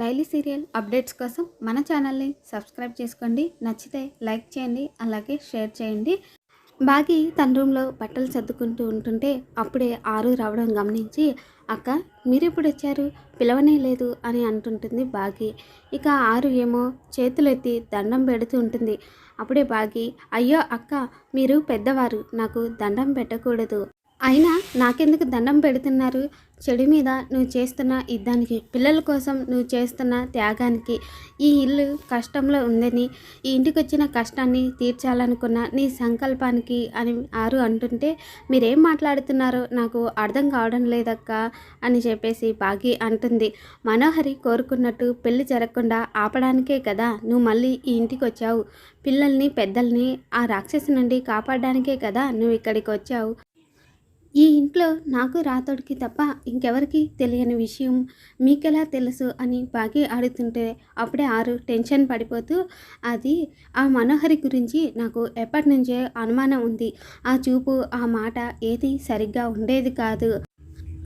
Daily serial updates కోసం మన ఛానల్ని సబ్స్క్రైబ్ చేసుకోండి. నచ్చితే లైక్ చేయండి. అలాగే షేర్ చేయండి. బాగి తన రూమ్లో బట్టలు సర్దుకుంటూ ఉంటుంటే అప్పుడే ఆరు రావడం గమనించి అక్క మీరెప్పుడు వచ్చారు? పిలవనే లేదు అని అంటుంటుంది బాగి. ఇక ఆరు ఏమో చేతులు ఎత్తి దండం పెడుతూ ఉంటుంది. అప్పుడే బాగి అయ్యో అక్క మీరు పెద్దవారు నాకు దండం పెట్టకూడదు. అయినా నాకెందుకు దండం పెడుతున్నారు? చెడు మీద నువ్వు చేస్తున్న యుద్ధానికి పిల్లల కోసం నువ్వు చేస్తున్న త్యాగానికి ఈ ఇల్లు కష్టంలో ఉందని ఈ ఇంటికి వచ్చిన కష్టాన్ని తీర్చాలనుకున్న నీ సంకల్పానికి అని ఆరు అంటుంటే మీరేం మాట్లాడుతున్నారో నాకు అర్థం కావడం లేదక్క అని చెప్పేసి బాగి అంటుంది. మనోహరి కోరుకున్నట్టు పెళ్ళి జరగకుండా ఆపడానికే కదా నువ్వు మళ్ళీ ఈ ఇంటికి వచ్చావు పిల్లల్ని పెద్దల్ని ఆ రాక్షసి నుండి కాపాడడానికే కదా నువ్వు ఇక్కడికి వచ్చావు ఈ ఇంట్లో నాకు రాతోడికి తప్ప ఇంకెవరికి తెలియని విషయం మీకెలా తెలుసు అని బాగి ఆడుతుంటే అప్పుడే ఆరు టెన్షన్ పడిపోతూ అది ఆ మనోహరి గురించి నాకు ఎప్పటి నుంచే అనుమానం ఉంది. ఆ చూపు ఆ మాట ఏది సరిగ్గా ఉండేది కాదు.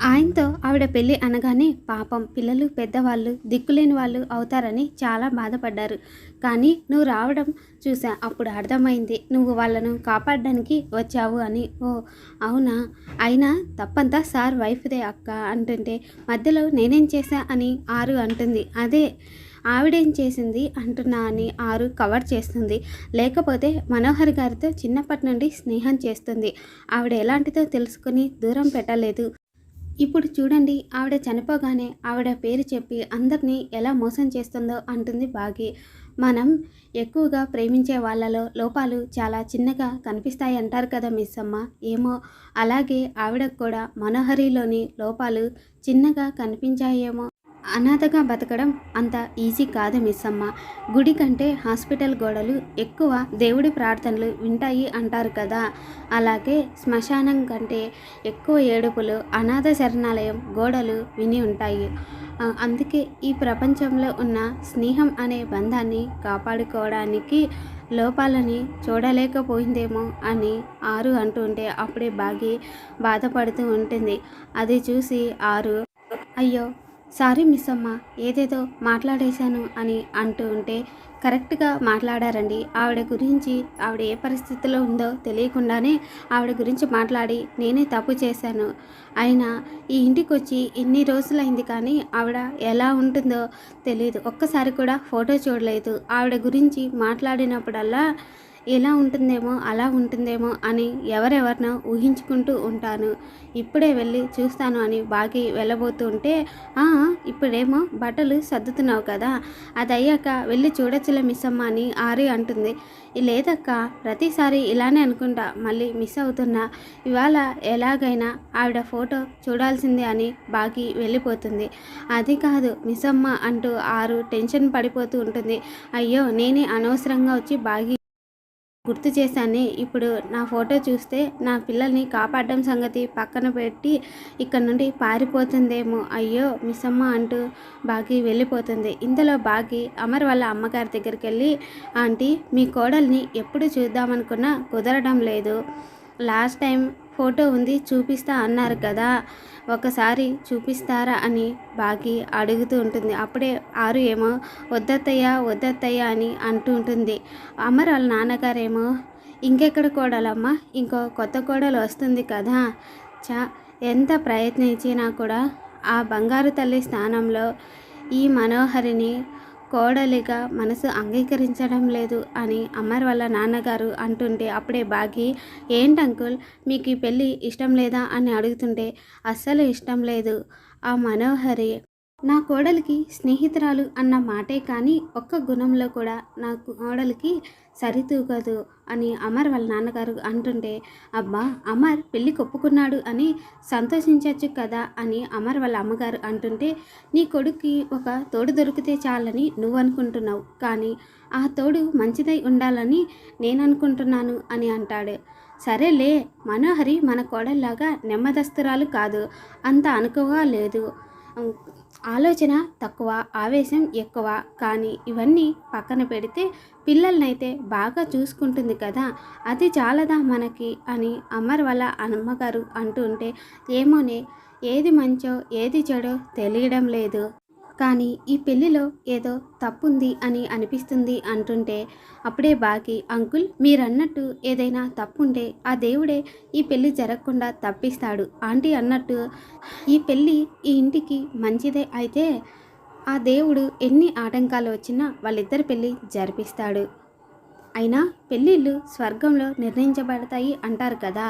ఆయనతో ఆవిడ పెళ్ళి అనగానే పాపం పిల్లలు పెద్దవాళ్ళు దిక్కులేని వాళ్ళు అవుతారని చాలా బాధపడ్డారు. కానీ నువ్వు రావడం చూసా అప్పుడు అర్థమైంది. నువ్వు వాళ్ళను కాపాడడానికి వచ్చావు అని. ఓ అవునా? అయినా తప్పంతా సార్ వైఫ్దే అక్క అంటుంటే మధ్యలో నేనేం చేశా అని ఆరు అంటుంది. అదే ఆవిడేం చేసింది అంటున్నా అని ఆరు కవర్ చేస్తుంది. లేకపోతే మనోహర్ గారితో చిన్నప్పటి నుండి స్నేహం చేస్తుంది. ఆవిడ ఎలాంటిదో తెలుసుకుని దూరం పెట్టలేదు. ఇప్పుడు చూడండి ఆవిడ చనిపోగానే ఆవిడ పేరు చెప్పి అందరినీ ఎలా మోసం చేస్తుందో అంటుంది బాగి. మనం ఎక్కువగా ప్రేమించే వాళ్ళలో లోపాలు చాలా చిన్నగా కనిపిస్తాయి అంటారు కదా మిస్ అమ్మ ఏమో అలాగే ఆవిడకు కూడా మనోహరిలోని లోపాలు చిన్నగా కనిపించాయేమో అనాథగా బతకడం అంత ఈజీ కాదు మిస్ అమ్మ గుడి కంటే హాస్పిటల్ గోడలు ఎక్కువ దేవుడి ప్రార్థనలు వింటాయి అంటారు కదా. అలాగే శ్మశానం కంటే ఎక్కువ ఏడుపులు అనాథ శరణాలయం గోడలు విని ఉంటాయి. అందుకే ఈ ప్రపంచంలో ఉన్న స్నేహం అనే బంధాన్ని కాపాడుకోవడానికి లోపాలని చూడలేకపోయిందేమో అని ఆరు అంటుంటే అప్పుడే బాగి బాధపడుతూ ఉంటుంది. అది చూసి ఆరు అయ్యో సారీ మిస్ అమ్మ ఏదేదో మాట్లాడేశాను అని అంటూ ఉంటే కరెక్ట్గా మాట్లాడారండి. ఆవిడ గురించి ఆవిడ ఏ పరిస్థితిలో ఉందో తెలియకుండానే ఆవిడ గురించి మాట్లాడి నేనే తప్పు చేశాను. అయినా ఈ ఇంటికి వచ్చి ఇన్ని రోజులైంది కానీ ఆవిడ ఎలా ఉంటుందో తెలియదు ఒక్కసారి కూడా ఫోటో చూడలేదు. ఆవిడ గురించి మాట్లాడినప్పుడల్లా ఎలా ఉంటుందేమో అలా ఉంటుందేమో అని ఎవరెవరినో ఊహించుకుంటూ ఉంటాను. ఇప్పుడే వెళ్ళి చూస్తాను అని బాగి వెళ్ళబోతూ ఉంటే ఇప్పుడేమో బట్టలు సర్దుతున్నావు కదా అది అయ్యాక వెళ్ళి చూడొచ్చులే మిస్ అమ్మ అని ఆరి అంటుంది. లేదక్క ప్రతిసారి ఇలానే అనుకుంటా మళ్ళీ మిస్ అవుతున్నా. ఇవాళ ఎలాగైనా ఆవిడ ఫోటో చూడాల్సిందే అని బాగి వెళ్ళిపోతుంది. అది కాదు మిస్ అమ్మ అంటూ ఆరు టెన్షన్ పడిపోతూ ఉంటుంది. అయ్యో నేనే అనవసరంగా వచ్చి బాగి గుర్తు చేశాను. ఇప్పుడు నా ఫోటో చూస్తే నా పిల్లల్ని కాపాడడం సంగతి పక్కన పెట్టి ఇక్కడ నుండి పారిపోతుందేమో అయ్యో మిస్ అమ్మ అంటూ బాగి వెళ్ళిపోతుంది. ఇంతలో బాగి అమర్ వాళ్ళ అమ్మగారి దగ్గరికి వెళ్ళి ఆంటీ మీ కోడల్ని ఎప్పుడు చూద్దామనుకున్నా కుదరడం లేదు. లాస్ట్ టైం ఫోటో ఉంది చూపిస్తా అన్నారు కదా ఒకసారి చూపిస్తారా అని బాగి అడుగుతూ ఉంటుంది. అప్పుడే ఆరు ఏమో వద్దత్తయ్య వద్దత్తయ్య అని అంటూ ఉంటుంది. అమర్ వాళ్ళ నాన్నగారేమో ఇంకెక్కడ కోడలమ్మా? ఇంకో కొత్త కోడలు వస్తుంది కదా చా ఎంత ప్రయత్నించినా కూడా ఆ బంగారు తల్లి స్థానంలో ఈ మనోహరిని కోడలిగా మనసు అంగీకరించడం లేదు అని అమర్ వాళ్ళ నాన్నగారు అంటుంటే అప్పుడే బాగి ఏంటి అంకుల్ మీకు ఈ పెళ్ళి ఇష్టం లేదా? అని అడుగుతుంటే అస్సలు ఇష్టం లేదు. ఆ మనోహరి నా కోడలికి స్నేహితురాలు అన్న మాటే కానీ ఒక్క గుణంలో కూడా నా కోడలికి సరితూగదు అని అమర్ వాళ్ళ నాన్నగారు అంటుంటే అబ్బా అమర్ పెళ్ళి కొప్పుకున్నాడు అని సంతోషించవచ్చు కదా అని అమర్ వాళ్ళ అమ్మగారు అంటుంటే నీ కొడుక్కి ఒక తోడు దొరికితే చాలని నువ్వు అనుకుంటున్నావు కానీ ఆ తోడు మంచిదై ఉండాలని నేను అనుకుంటున్నాను అని అంటాడు. సరేలే మనోహరి మన కోడల్లాగా నెమ్మదస్తురాలు కాదు అంత అనుకువగా లేదు. ఆలోచన తక్కువ ఆవేశం ఎక్కువ. కానీ ఇవన్నీ పక్కన పెడితే పిల్లలనైతే బాగా చూసుకుంటుంది కదా. అది చాలదా మనకి? అని అమ్మర్ వాళ్ళ అమ్మగారు అంటూ ఉంటే ఏమోనే ఏది మంచో ఏది చెడో తెలియడం లేదు. కానీ ఈ పెళ్ళిలో ఏదో తప్పుంది అని అనిపిస్తుంది అంటుంటే అప్పుడే బాకి అంకుల్ మీరన్నట్టు ఏదైనా తప్పుంటే ఆ దేవుడే ఈ పెళ్ళి జరగకుండా తప్పిస్తాడు. ఆంటీ అన్నట్టు ఈ పెళ్ళి ఈ ఇంటికి మంచిదే అయితే ఆ దేవుడు ఎన్ని ఆటంకాలు వచ్చినా వాళ్ళిద్దరి పెళ్ళి జరిపిస్తాడు. అయినా పెళ్ళిళ్ళు స్వర్గంలో నిర్ణయించబడతాయి అంటారు కదా.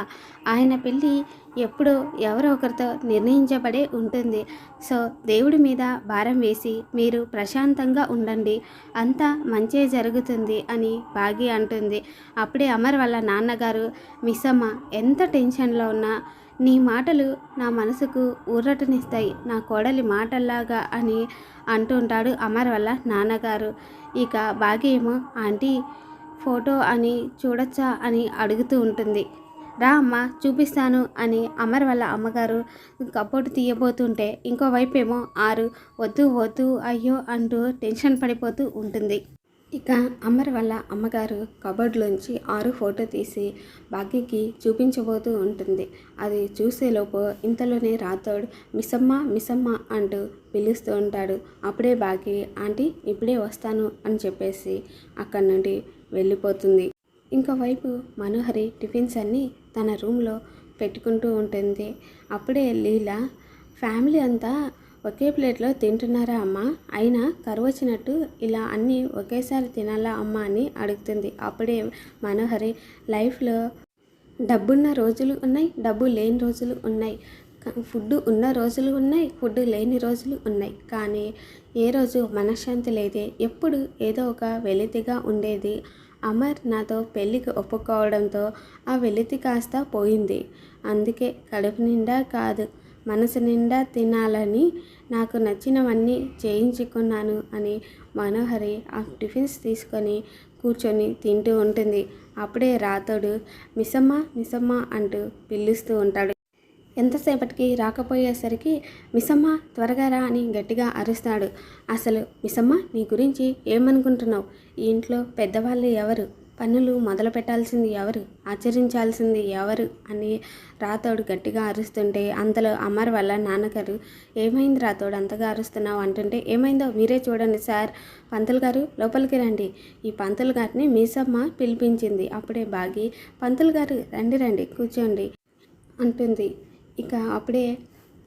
ఆయన పెళ్ళి ఎప్పుడో ఎవరో ఒకరితో నిర్ణయించబడే ఉంటుంది. సో దేవుడి మీద భారం వేసి మీరు ప్రశాంతంగా ఉండండి. అంతా మంచే జరుగుతుంది అని బాగి అంటుంది. అప్పుడే అమర్ వాళ్ళ నాన్నగారు మిస్సమ్మ ఎంత టెన్షన్లో ఉన్నా నీ మాటలు నా మనసుకు ఊరటనిస్తాయి. నా కోడలి మాటల్లాగా అని అంటుంటాడు అమర్ వాళ్ళ నాన్నగారు. ఇక బాగేమో ఆంటీ ఫోటో అని చూడొచ్చా అని అడుగుతూ ఉంటుంది. రా అమ్మ చూపిస్తాను అని అమర్ వాళ్ళ అమ్మగారు కప్పోటు తీయబోతుంటే ఇంకోవైపు ఏమో ఆరు వద్దు వద్దు అయ్యో అంటూ టెన్షన్ పడిపోతూ ఉంటుంది. ఇక అమర్ వాళ్ళ అమ్మగారు కబోర్డ్లోంచి ఆరు ఫోటో తీసి భాగ్యకి చూపించబోతూ ఉంటుంది. అది చూసేలోపు ఇంతలోనే రాతోడు మిస్సమ్మ మిస్సమ్మ అంటూ పిలుస్తూ ఉంటాడు. అప్పుడే భాగ్య ఆంటీ ఇప్పుడే వస్తాను అని చెప్పేసి అక్కడి నుండి వెళ్ళిపోతుంది. ఇంకోవైపు మనోహరి టిఫిన్స్ అన్నీ తన రూమ్లో పెట్టుకుంటూ ఉంటుంది. అప్పుడే లీలా ఫ్యామిలీ అంతా ఒకే ప్లేట్లో తింటున్నారా అమ్మ? అయినా కరువు వచ్చినట్టు ఇలా అన్నీ ఒకేసారి తినాలా అమ్మ అని అడుగుతుంది. అప్పుడే మనోహరి లైఫ్లో డబ్బున్న రోజులు ఉన్నాయి డబ్బు లేని రోజులు ఉన్నాయి. ఫుడ్ ఉన్న రోజులు ఉన్నాయి ఫుడ్ లేని రోజులు ఉన్నాయి. కానీ ఏ రోజు మనశ్శాంతి లేదే. ఎప్పుడు ఏదో ఒక వెలితిగా ఉండేది. అమర్ నాతో పెళ్ళికి ఒప్పుకోవడంతో ఆ వెలితి కాస్త పోయింది. అందుకే కడుపు నిండా కాదు మనసు నిండా తినాలని నాకు నచ్చినవన్నీ చేయించుకున్నాను అని మనోహరి ఆ టిఫిన్స్ తీసుకొని కూర్చొని తింటూ ఉంటుంది. అప్పుడే రాతోడు మిసమ్మ మిసమ్మ అంటూ పిలుస్తూ ఉంటాడు. ఎంతసేపటికి రాకపోయేసరికి మిసమ్మ త్వరగా రా అని గట్టిగా అరుస్తాడు. అసలు మిసమ్మ నీ గురించి ఏమనుకుంటున్నావు? ఈ ఇంట్లో పెద్దవాళ్ళు ఎవరు? పనులు మొదలు పెట్టాల్సింది ఎవరు? ఆచరించాల్సింది ఎవరు? అని రాతోడు గట్టిగా అరుస్తుంటే అంతలో అమర్ వల్ల నాన్నగారు ఏమైంది రాతోడు అంతగా అరుస్తున్నావు? అంటుంటే ఏమైందో మీరే చూడండి సార్. పంతులు గారు లోపలికి రండి. ఈ పంతులు గారిని మీసమ్మ పిలిపించింది. అప్పుడే బాగి పంతులు గారు రండి రండి కూర్చోండి. అంటుంది. ఇక అప్పుడే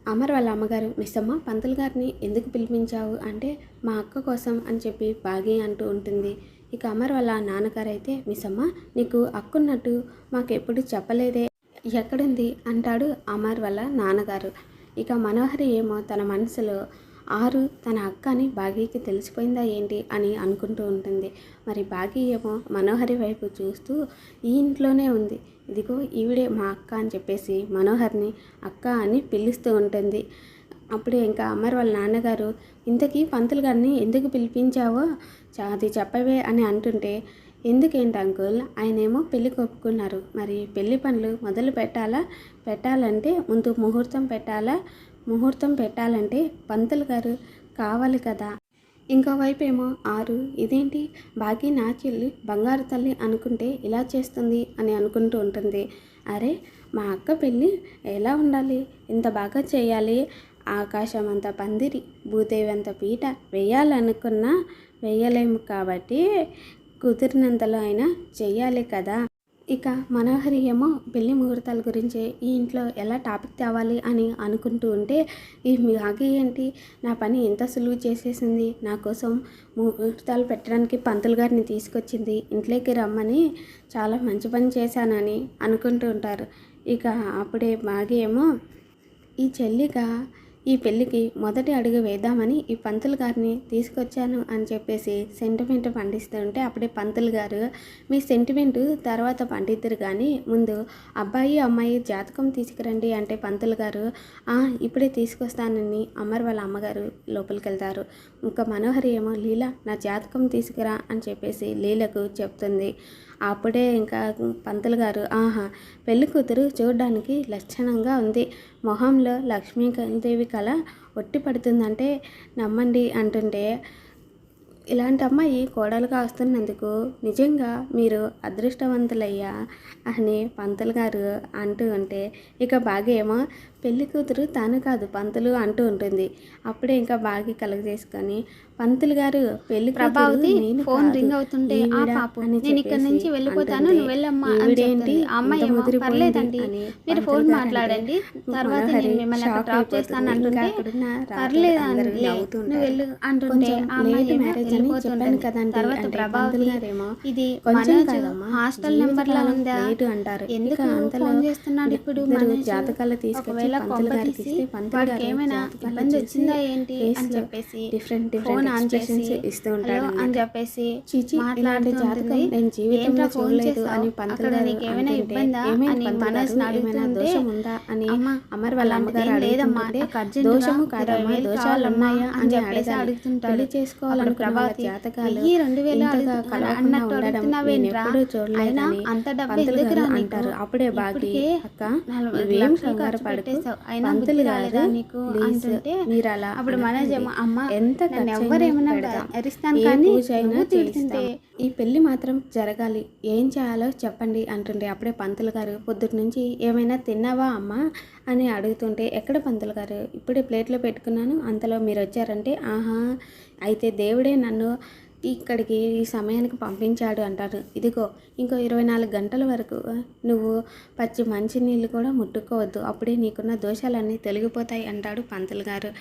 అమర్ వాళ్ళ అమ్మగారు మిస్సమ్మ పంతులు గారిని ఎందుకు పిలిపించావు? అంటే మా అక్క కోసం అని చెప్పి బాగి అంటూ ఉంటుంది. ఇక అమర్ వాళ్ళ నాన్నగారు అయితే మిస్సమ్మ నీకు అక్కున్నట్టు మాకెప్పుడు చెప్పలేదే? ఎక్కడుంది? అంటాడు అమర్ వాళ్ళ నాన్నగారు. ఇక మనోహరి ఏమో తన మనసులో ఆరు తన అక్క అని బాగీకి తెలిసిపోయిందా ఏంటి? అని అనుకుంటూ ఉంటుంది. మరి బాగీ ఏమో మనోహరి వైపు చూస్తూ ఈ ఇంట్లోనే ఉంది. ఇదిగో ఈవిడే మా అక్క అని చెప్పేసి మనోహర్ని అక్క అని పిలుస్తూ ఉంటుంది. అప్పుడే ఇంకా అమర్ వాళ్ళ నాన్నగారు ఇంతకీ పంతులు గారిని ఎందుకు పిలిపించావో అది చెప్పవే అని అంటుంటే ఎందుకేంటి అంకుల్ ఆయనేమో పెళ్ళి కొప్పుకున్నారు మరి పెళ్ళి పనులు మొదలు పెట్టాలా? పెట్టాలంటే ముందు ముహూర్తం పెట్టాలా? ముహూర్తం పెట్టాలంటే పంతులు గారు కావాలి కదా. ఇంకోవైపు ఏమో ఆరు. ఇదేంటి? బాకీ నా చెల్లి బంగారు తల్లి అనుకుంటే ఇలా చేస్తుంది అని అనుకుంటూ ఉంటుంది. అరే మా అక్క పెళ్ళి ఎలా ఉండాలి? ఇంత బాగా చేయాలి. ఆకాశం అంత పందిరి భూదేవి అంత పీట వేయాలనుకున్నా వేయలేము కాబట్టి కుదిరినంతలో అయినా చెయ్యాలి కదా. ఇక మనోహరి ఏమో పెళ్ళి ముహూర్తాల గురించి ఈ ఇంట్లో ఎలా టాపిక్ తేవాలి అని అనుకుంటూ ఉంటే ఈ ఆగి ఏంటి? నా పని ఎంత సులువు చేసేసింది? నా కోసం ముహూర్తాలు పెట్టడానికి పంతులు గారిని తీసుకొచ్చింది. ఇంట్లోకి రమ్మని చాలా మంచి పని చేశానని అనుకుంటూ ఉంటారు. ఇక అప్పుడే మాగి ఏమో ఈ చెల్లిగా ఈ పెళ్ళికి మొదటి అడుగు వేద్దామని ఈ పంతులు గారిని తీసుకొచ్చాను అని చెప్పేసి సెంటిమెంట్ పండిస్తుంటే అప్పుడే పంతులు గారు మీ సెంటిమెంట్ తర్వాత పండిద్దరు కానీ ముందు అబ్బాయి అమ్మాయి జాతకం తీసుకురండి అంటే పంతులు గారు ఇప్పుడే తీసుకొస్తానని అమర్ వాళ్ళ అమ్మగారు లోపలికి వెళ్తారు. ఇంకా మనోహరి ఏమో లీల నా జాతకం తీసుకురా అని చెప్పేసి లీలకు చెప్తుంది. అప్పుడే ఇంకా పంతులు గారు ఆహా పెళ్ళి కూతురు చూడడానికి లక్షణంగా ఉంది. మొహంలో లక్ష్మీదేవి కళ ఒట్టి పడుతుందంటే నమ్మండి అంటుంటే ఇలాంటి అమ్మాయి కోడలుగా వస్తున్నందుకు నిజంగా మీరు అదృష్టవంతులయ్యా అని పంతులు గారు అంటూ ఉంటే ఇక బాగా ఏమో పెళ్ళి కూతురు తాను కాదు పంతులు అంటూ ఉంటుంది. అప్పుడే ఇంకా బాగా కలుగ చేసుకొని పంతులు గారు పెళ్ళి ప్రభావతి ఫోన్ రింగ్ అవుతుంటే ఆ పాపు నేను ఇక్కడ నుంచి వెళ్ళిపోతాను. నువ్వు వెళ్ళమ్మా అని చెప్తుంది. అమ్మాయి పర్లేదండి మీరు ఫోన్ మాట్లాడండి తర్వాత నేను మిమ్మల్ని అక్కడ డ్రాప్. చేస్తాను అంటుంటే పర్లేదు. నువ్వు వెళ్ళు అంటుంటే ఆ అమ్మాయి వెళ్ళిపోతుంటుంది కదండి తర్వాత ప్రభావతి గారేమో ఇది కొంచెం మనోజ్ హాస్టల్ నెంబర్ లా ఉందా అంటారు ఎందుకు అంతలో ఫోన్ చేస్తున్నాడు ఇప్పుడు మనోజ్? జాతకాలు తీసుకొచ్చి ఒకవేళ పంతులు గారికి పంతులు ఏమైనా ఇబ్బంది వచ్చిందా ఏంటి అని చెప్పేసి different different ఫోన్ ఆన్ చేసి ఇస్తూ ఉంటాడు అని. చెప్పేసి చీచి ఇలాంటి జాతకం. నేను జీవితంలో చూడలేదు? అని పంతులు గారు ఏమైనా ఇబ్బందా అని గారు? ఏమైనా దోషం ఉందా అని అమర్ వాళ్ళ అమ్మగారు లేదమ్మా, దోషము కాదమ్మా దోషాలు ఉన్నాయా అని చెప్పేసి. అడుగుతుంటాడు. పెళ్ళి చేసుకోవాలనుకున్న జాతకాలు వెయ్యి రెండు వేలు అన్నట్టు అయినా చూడలేదని అంత డబ్బు పంతులు ఎందుకురా గారు నీకు? అంటారు అప్పుడే బాగి అక్క నువ్వేం కంగారు పడకు పంతులు గారు నీకు మీరు అలా అప్పుడు. ఏమో, అమ్మ, ఎంత అరిస్తాను కానీ తిడుతుంటే. ఈ పెళ్ళి మాత్రం జరగాలి. ఏం చేయాలో చెప్పండి అంటుండే. అప్పుడే పంతులు గారు పొద్దుటి నుంచి ఏమైనా తిన్నావా అమ్మా? అని అడుగుతుంటే ఎక్కడ పంతులు గారు? ఇప్పుడే ప్లేట్లో పెట్టుకున్నాను. అంతలో మీరు వచ్చారంటే ఆహా అయితే దేవుడే నన్ను ఇక్కడికి ఈ సమయానికి పంపించాడు అంటారు. ఇదిగో ఇంకో ఇరవై నాలుగు గంటల వరకు నువ్వు పచ్చి మంచినీళ్ళు కూడా ముట్టుకోవద్దు. అప్పుడే నీకున్న దోషాలన్నీ తొలగిపోతాయి అంటాడు పంతులు గారు.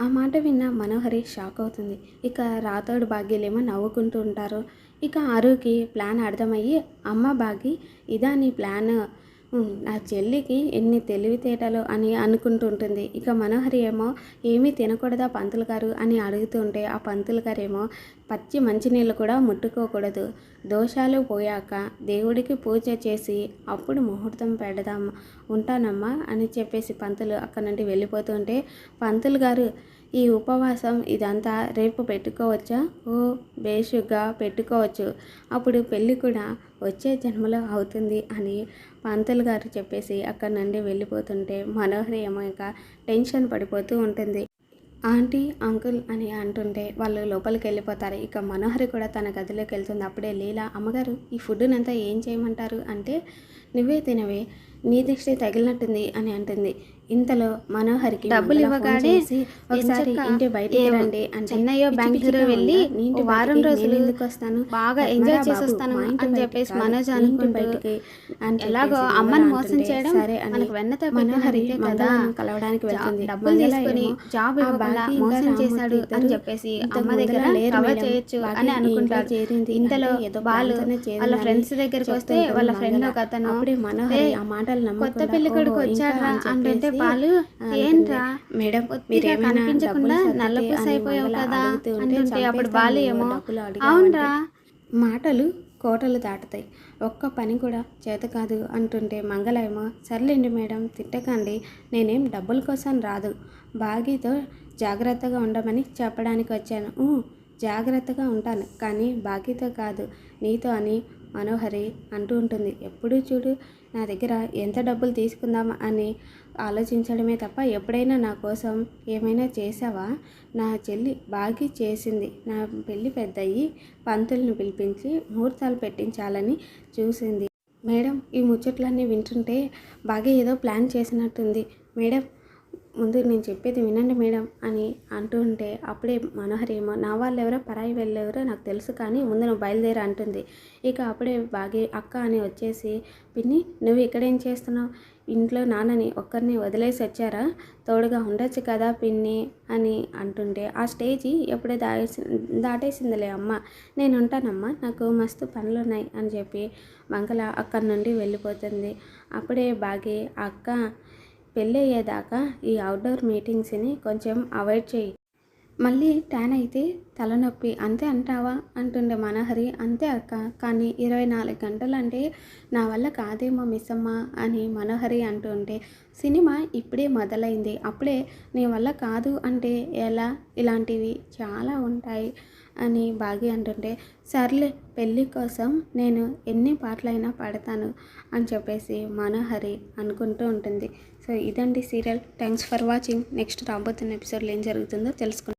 ఆ మాట విన్న మనోహరి షాక్ అవుతుంది. ఇక రాతోడు భాగ్యులేమో నవ్వుకుంటూ ఉంటారు. ఇక ఆరుకి ప్లాన్ అర్థమయ్యి అమ్మ భాగ్య ఇదా నీ ప్లాన్? నా చెల్లికి ఎన్ని తెలివితేటలు అని అనుకుంటుంటుంది. ఇక మనోహరి ఏమో ఏమీ తినకూడదా పంతులు గారు? అని అడుగుతుంటే ఆ పంతులు గారు ఏమో పచ్చి మంచినీళ్ళు కూడా ముట్టుకోకూడదు. దోషాలు పోయాక దేవుడికి పూజ చేసి అప్పుడు ముహూర్తం పెడదాం ఉంటానమ్మా అని చెప్పేసి పంతులు అక్కడ నుండి వెళ్ళిపోతుంటే పంతులు గారు ఈ ఉపవాసం ఇదంతా రేపు పెట్టుకోవచ్చా? ఓ బేషుగ్గా పెట్టుకోవచ్చు. అప్పుడు పెళ్ళి కూడా వచ్చే జన్మలో అవుతుంది అని పంతులు గారు చెప్పేసి అక్కడ నుండి వెళ్ళిపోతుంటే మనోహరి ఏమో ఇక టెన్షన్ పడిపోతూ ఉంటుంది. ఆంటీ అంకుల్ అని అంటుంటే వాళ్ళు లోపలికి వెళ్ళిపోతారు. ఇక మనోహరి కూడా తన గదిలోకి వెళ్తుంది. అప్పుడే లీలా అమ్మగారు ఈ ఫుడ్నంతా ఏం చేయమంటారు? అంటే నువ్వే తినవే నీ దిష్టి తగిలినట్టుంది అని అంటుంది. ఇంతలో మనోహరికి డబ్బులు ఇవ్వగానే చేసి, ఒకసారి ఇంటి బయటికి రండి అంటే చెన్నయ్యో పిచ్చిగా వెళ్ళి ఇంటి వారం రోజులు ఎందుకు వస్తాను? బాగా ఎంజాయ్ మా ఇంటి అని చెప్పేసి మనోజ్ అనుకుంటూ బయటికి అని ఎలాగో అమ్మని మోసం చేయడం సరే అని మనకు వెన్నతో మనోహరి కదా కలవడానికి వెళ్తుంది. డబ్బులు తీసుకొని జాబ్ ఇవ్వకుండా మోసం చేశాడు అని చెప్పేసి అమ్మ దగ్గర కవర్. చేయొచ్చు అని చేరింది. ఇంతలో అంటే ఏదో వాళ్ళు వాళ్ళ ఫ్రెండ్స్ దగ్గరికి వస్తే వాళ్ళ ఫ్రెండ్. ఒక అతను అప్పుడే మనోహరి "ఏయ్, ఆ మాటలు కొత్త పెళ్ళి కొడుకు "ఓహో, ఇంకా" పాలు. ఏంట్రా? మేడం కనిపించకుండా నల్లపూస అయిపోయావు కదా అంటుంటే అప్పుడు బాలు ఏమో అవునరా? మాటలు కోటలు దాటుతాయి. ఒక్క పని కూడా చేత కాదు అంటుంటే మంగళ ఏమో సర్లేండి మేడం తిట్టకండి. నేనేం డబ్బుల కోసం రాదు. బాగీతో జాగ్రత్తగా ఉండమని చెప్పడానికి వచ్చాను. "ఊ, జాగ్రత్తగా ఉంటాను. కానీ బాకీతో కాదు. నీతో అని మనోహరి అంటూ ఉంటుంది. ఎప్పుడూ చూడు నా దగ్గర ఎంత డబ్బులు తీసుకుందాం అని ఆలోచించడమే తప్ప ఎప్పుడైనా నా కోసం ఏమైనా చేసావా నా చెల్లి బాగా చేసింది. నా పెళ్ళి పెద్దయ్యి పంతుల్ని పిలిపించి ముహూర్తాలు పెట్టించాలని చూసింది. మేడం ఈ ముచ్చట్లన్నీ వింటుంటే బాగా ఏదో ప్లాన్ చేసినట్టుంది. మేడం ముందు నేను చెప్పేది వినండి మేడం అని అంటూ ఉంటే అప్పుడే మనోహర్ ఏమో నా వాళ్ళు ఎవరో పరాయి వెళ్ళెవరో నాకు తెలుసు కానీ ముందు నువ్వు బయలుదేరి అంటుంది. ఇక అప్పుడే బాగే అక్క అని వచ్చేసి పిన్ని నువ్వు ఇక్కడేం చేస్తున్నావు? ఇంట్లో నాన్నని ఒక్కరిని వదిలేసి వచ్చారా? తోడుగా ఉండొచ్చు కదా పిన్ని అని అంటుంటే ఆ స్టేజి ఎప్పుడే దాటేసి దాటేసిందిలే అమ్మ. నేను ఉంటానమ్మా నాకు మస్తు పనులు ఉన్నాయి అని చెప్పి మంగళ అక్కడి నుండి వెళ్ళిపోతుంది. అప్పుడే బాగి అక్క పెళ్ళయ్యేదాకా ఈ అవుట్డోర్ మీటింగ్స్ని కొంచెం అవాయిడ్ చేయి మళ్ళీ ట్యాన్ అయితే తలనొప్పి అంతే అంటావా? అంటుండే మనహరి. అంతే అక్క కానీ ఇరవై నాలుగు గంటలంటే నా వల్ల కాదేమో మిస్ అమ్మ అని మనోహరి అంటుంటే సినిమా ఇప్పుడే మొదలైంది. అప్పుడే నీ వల్ల కాదు అంటే ఎలా? ఇలాంటివి చాలా ఉంటాయి అని బాగి అంటుంటే సర్లే పెళ్ళి కోసం నేను ఎన్ని పాటలైనా పాడతాను అని చెప్పేసి మనోహరి అనుకుంటూ ఉంటుంది. సో ఇదండి serial. Thanks for watching. Next రాబోతున్న ఎపిసోడ్లో ఏం జరుగుతుందో తెలుసుకుంటాం